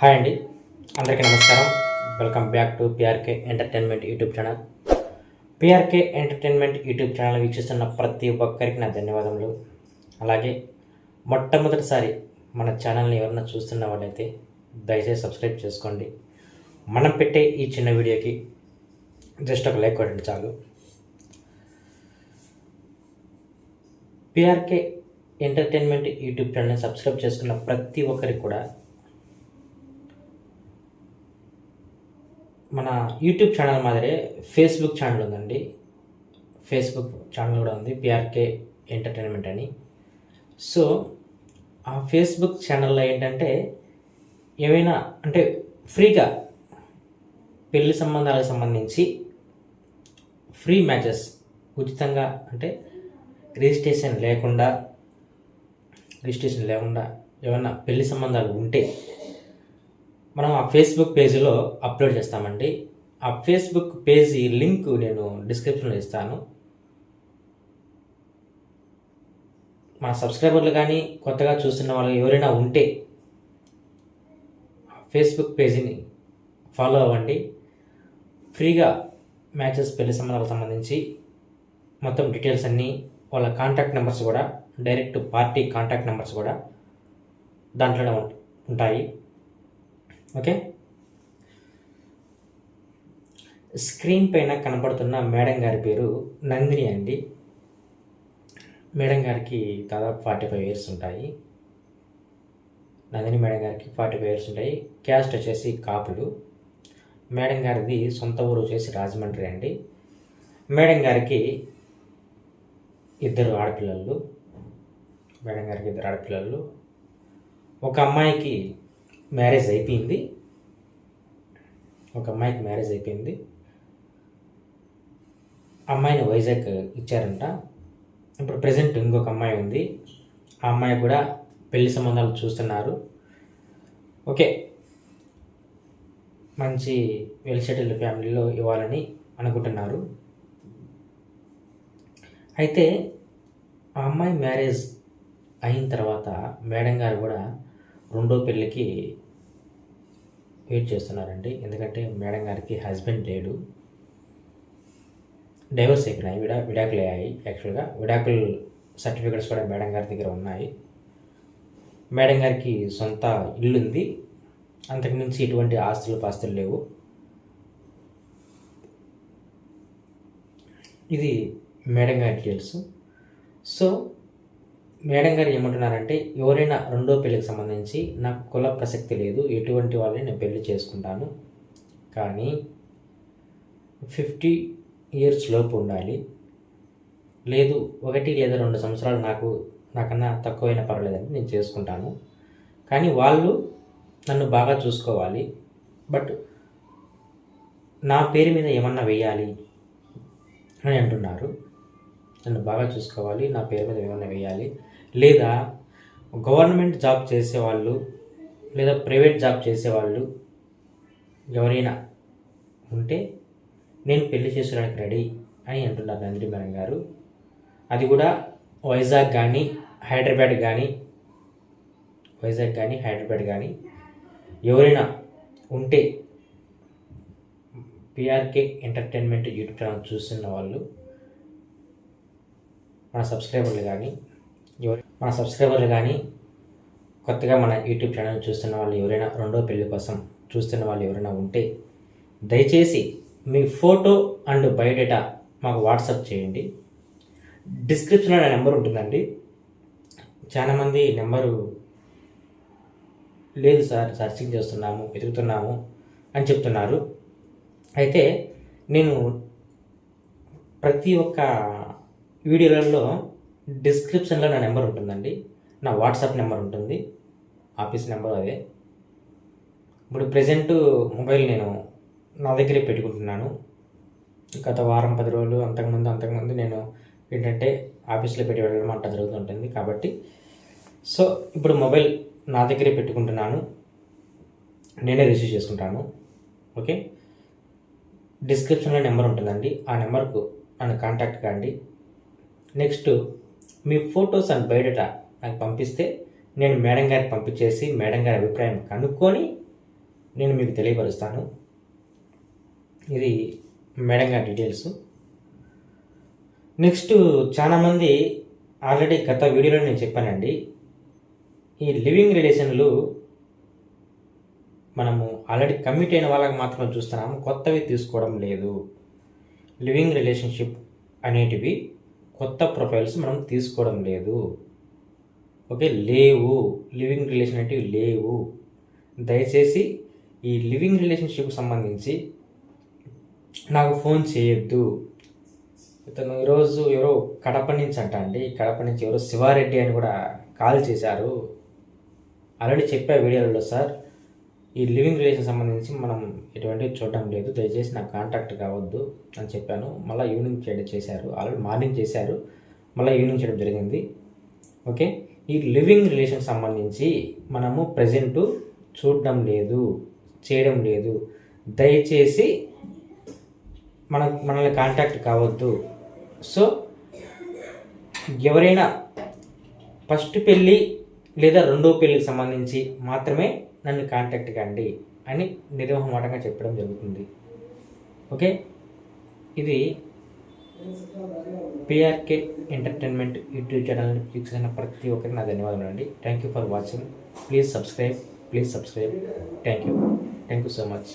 Hi అండి. అందరికీ నమస్కారం. Welcome back to PRK entertainment YouTube channel. PRK entertainment YouTube channel వీక్షిస్తున్న ప్రతి ఒక్కరికి నా ధన్యవాదములు. అలాగే మొట్టమొదటిసారి మన ఛానల్ని ఎవరన్నా చూస్తున్న వాళ్ళైతే దయచేసి సబ్స్క్రైబ్ చేసుకోండి. మనం పెట్టే ఈ చిన్న వీడియోకి జస్ట్ ఒక లైక్ కొట్టండి చాలు. పిఆర్కే ఎంటర్టైన్మెంట్ యూట్యూబ్ ఛానల్ని సబ్స్క్రైబ్ చేసుకున్న ప్రతి ఒక్కరికి కూడా మన యూట్యూబ్ ఛానల్ మాదిరే ఫేస్బుక్ ఛానల్ ఉందండి. ఫేస్బుక్ ఛానల్ కూడా ఉంది పిఆర్కే ఎంటర్టైన్మెంట్ అని. సో ఆ ఫేస్బుక్ ఛానల్లో ఏంటంటే ఏమైనా అంటే ఫ్రీగా పెళ్ళి సంబంధాలకు సంబంధించి ఫ్రీ మ్యాచెస్ ఉచితంగా అంటే రిజిస్ట్రేషన్ లేకుండా రిజిస్ట్రేషన్ లేకుండా ఏమైనా పెళ్ళి సంబంధాలు ఉంటే మనం ఆ ఫేస్బుక్ పేజీలో అప్లోడ్ చేస్తామండి. ఆ ఫేస్బుక్ పేజీ లింక్ నేను డిస్క్రిప్షన్లో ఇస్తాను. మా సబ్స్క్రైబర్లు కానీ కొత్తగా చూస్తున్న వాళ్ళు ఎవరైనా ఉంటే ఆ ఫేస్బుక్ పేజీని ఫాలో అవ్వండి. ఫ్రీగా మ్యాచెస్ పెళ్ళి సంబంధాలకు సంబంధించి మొత్తం డీటెయిల్స్ అన్నీ వాళ్ళ కాంటాక్ట్ నెంబర్స్ కూడా డైరెక్ట్ పార్టీ కాంటాక్ట్ నెంబర్స్ కూడా దాంట్లోనే ఉంటాయి. ఓకే? స్క్రీన్ పైన కనపడుతున్న మేడం గారి పేరు నందిని అండి. మేడం గారికి దాదాపు ఫార్టీ ఫైవ్ ఇయర్స్ ఉంటాయి. నందిని మేడం గారికి ఫార్టీ ఫైవ్ ఇయర్స్ ఉంటాయి. క్యాస్ట్ వచ్చేసి కాపులు. మేడం గారిది సొంత ఊరు వచ్చేసి రాజమండ్రి అండి. మేడం గారికి ఇద్దరు ఆడపిల్లలు. మేడం గారికి ఇద్దరు ఆడపిల్లలు. ఒక అమ్మాయికి మ్యారేజ్ అయిపోయింది. ఒక అమ్మాయికి మ్యారేజ్ అయిపోయింది. అమ్మాయిని వైజాగ్ ఇచ్చారంట. ఇప్పుడు ప్రజెంట్ ఇంకొక అమ్మాయి ఉంది. ఆ అమ్మాయి కూడా పెళ్ళి సంబంధాలు చూస్తున్నారు. ఓకే. మంచి వెల్ సెటిల్డ్ ఫ్యామిలీలో ఇవ్వాలని అనుకుంటున్నారు. అయితే ఆ అమ్మాయి మ్యారేజ్ అయిన తర్వాత మేడం గారు కూడా రెండో పెళ్ళికి వెయిట్ చేస్తున్నారండి. ఎందుకంటే మేడం గారికి హస్బెండ్ లేడు. డైవర్స్ ఎక్కినాయి విడా విడాకులు అయ్యాయి. యాక్చువల్గా విడాకుల సర్టిఫికెట్స్ కూడా మేడం గారి దగ్గర ఉన్నాయి. మేడం గారికి సొంత ఇల్లు ఉంది. అంతకుమించి ఎటువంటి ఆస్తులు పాస్తులు లేవు. ఇది మేడం గారి డీటెయిల్స్ సో మేడం గారు ఏమంటున్నారంటే ఎవరైనా రెండో పెళ్ళికి సంబంధించి నాకు కుల ప్రసక్తి లేదు ఎటువంటి వాళ్ళని నేను పెళ్ళి చేసుకుంటాను. కానీ ఫిఫ్టీ ఇయర్స్ లోపు ఉండాలి. లేదు ఒకటి లేదా రెండు సంవత్సరాలు నాకు నాకన్నా తక్కువైనా పర్వాలేదని నేను చేసుకుంటాను. కానీ వాళ్ళు నన్ను బాగా చూసుకోవాలి. బట్ నా పేరు మీద ఏమన్నా వేయాలి అని అంటున్నారు. నన్ను బాగా చూసుకోవాలి నా పేరు మీద ఏమన్నా వేయాలి. లేదా గవర్నమెంట్ జాబ్ చేసేవాళ్ళు లేదా ప్రైవేట్ జాబ్ చేసేవాళ్ళు ఎవరైనా ఉంటే నేను పెళ్ళి చేసుకోవడానికి రెడీ అని అంటున్నారు నందిని మేడం గారు. అది కూడా వైజాగ్ కానీ హైదరాబాద్ కానీ వైజాగ్ కానీ హైదరాబాద్ కానీ ఎవరైనా ఉంటే పిఆర్కే ఎంటర్టైన్మెంట్ యూట్యూబ్ ఛానల్ చూస్తున్న వాళ్ళు మన సబ్స్క్రైబర్లు కానీ మన సబ్స్క్రైబర్లు కానీ కొత్తగా మన యూట్యూబ్ ఛానల్ చూస్తున్న వాళ్ళు ఎవరైనా రెండో పెళ్ళి కోసం చూస్తున్న వాళ్ళు ఎవరైనా ఉంటే దయచేసి మీ ఫోటో అండ్ బయోడేటా మాకు వాట్సాప్ చేయండి. డిస్క్రిప్షన్లో నా నెంబర్ ఉంటుందండి. చాలామంది నెంబరు లేదు సార్ సర్చింగ్ చేస్తున్నాము వెతుకుతున్నాము అని చెప్తున్నారు. అయితే నేను ప్రతి ఒక్క వీడియోలలో డిస్క్రిప్షన్లో నా నెంబర్ ఉంటుందండి. నా వాట్సాప్ నెంబర్ ఉంటుంది. ఆఫీస్ నెంబర్ అదే. ఇప్పుడు ప్రజెంట్ మొబైల్ నేను నా దగ్గరే పెట్టుకుంటున్నాను. గత వారం పది రోజులు అంతకుముందు అంతకుముందు నేను ఏంటంటే ఆఫీస్లో పెట్టి వెళ్ళడం అంట జరుగుతుంటుంది కాబట్టి. సో ఇప్పుడు మొబైల్ నా దగ్గరే పెట్టుకుంటున్నాను. నేనే రిసీవ్ చేసుకుంటాను. ఓకే? డిస్క్రిప్షన్లో నెంబర్ ఉంటుందండి. ఆ నెంబర్కు నన్ను కాంటాక్ట్ కాండి. నెక్స్ట్ మీ ఫొటోస్ అండ్ బయోడేటా నాకు పంపిస్తే నేను మేడం గారికి పంపించేసి మేడం గారి అభిప్రాయం కనుక్కొని నేను మీకు తెలియపరుస్తాను. ఇది మేడం గారి డీటెయిల్స్. నెక్స్ట్ చాలామంది ఆల్రెడీ గత వీడియోలో నేను చెప్పానండి. ఈ లివింగ్ రిలేషన్లు మనము ఆల్రెడీ కమిట్ అయిన వాళ్ళకి మాత్రమే చూస్తున్నాము కొత్తవి తీసుకోవడం లేదు. లివింగ్ రిలేషన్షిప్ అనేటివి కొత్త ప్రొఫైల్స్ మనం తీసుకోవడం లేదు. ఓకే లేవు. లివింగ్ రిలేషన్ అనేటివి లేవు. దయచేసి ఈ లివింగ్ రిలేషన్షిప్ సంబంధించి నాకు ఫోన్ చేయొద్దు. ఇతను ఈరోజు ఎవరో కడప నుంచి అంట అండి. కడప నుంచి ఎవరో శివారెడ్డి అని కూడా కాల్ చేశారు. ఆల్రెడీ చెప్పా వీడియోలలో సార్. ఈ లివింగ్ రిలేషన్ సంబంధించి మనం ఎటువంటివి చూడడం లేదు. దయచేసి నాకు కాంటాక్ట్ కావద్దు అని చెప్పాను. మళ్ళీ ఈవినింగ్ చేయడం చేశారు. ఆల్రెడీ మార్నింగ్ చేశారు. మళ్ళీ ఈవినింగ్ చేయడం జరిగింది. ఓకే? ఈ లివింగ్ రిలేషన్ సంబంధించి మనము ప్రజెంట్ చూడడం లేదు చేయడం లేదు. దయచేసి మన మనల్ని కాంటాక్ట్ కావద్దు. సో ఎవరైనా ఫస్ట్ పెళ్ళి లేదా రెండో పెళ్ళికి సంబంధించి మాత్రమే నన్ను కాంటాక్ట్ కండి అని నిర్వహమాటంగా చెప్పడం జరుగుతుంది. ఓకే? ఇది పిఆర్కే ఎంటర్టైన్మెంట్ యూట్యూబ్ ఛానల్ని వీక్షించిన ప్రతి ఒక్కరికి నా ధన్యవాదాలు అండి. Thank you for watching please subscribe please subscribe thank you thank you so much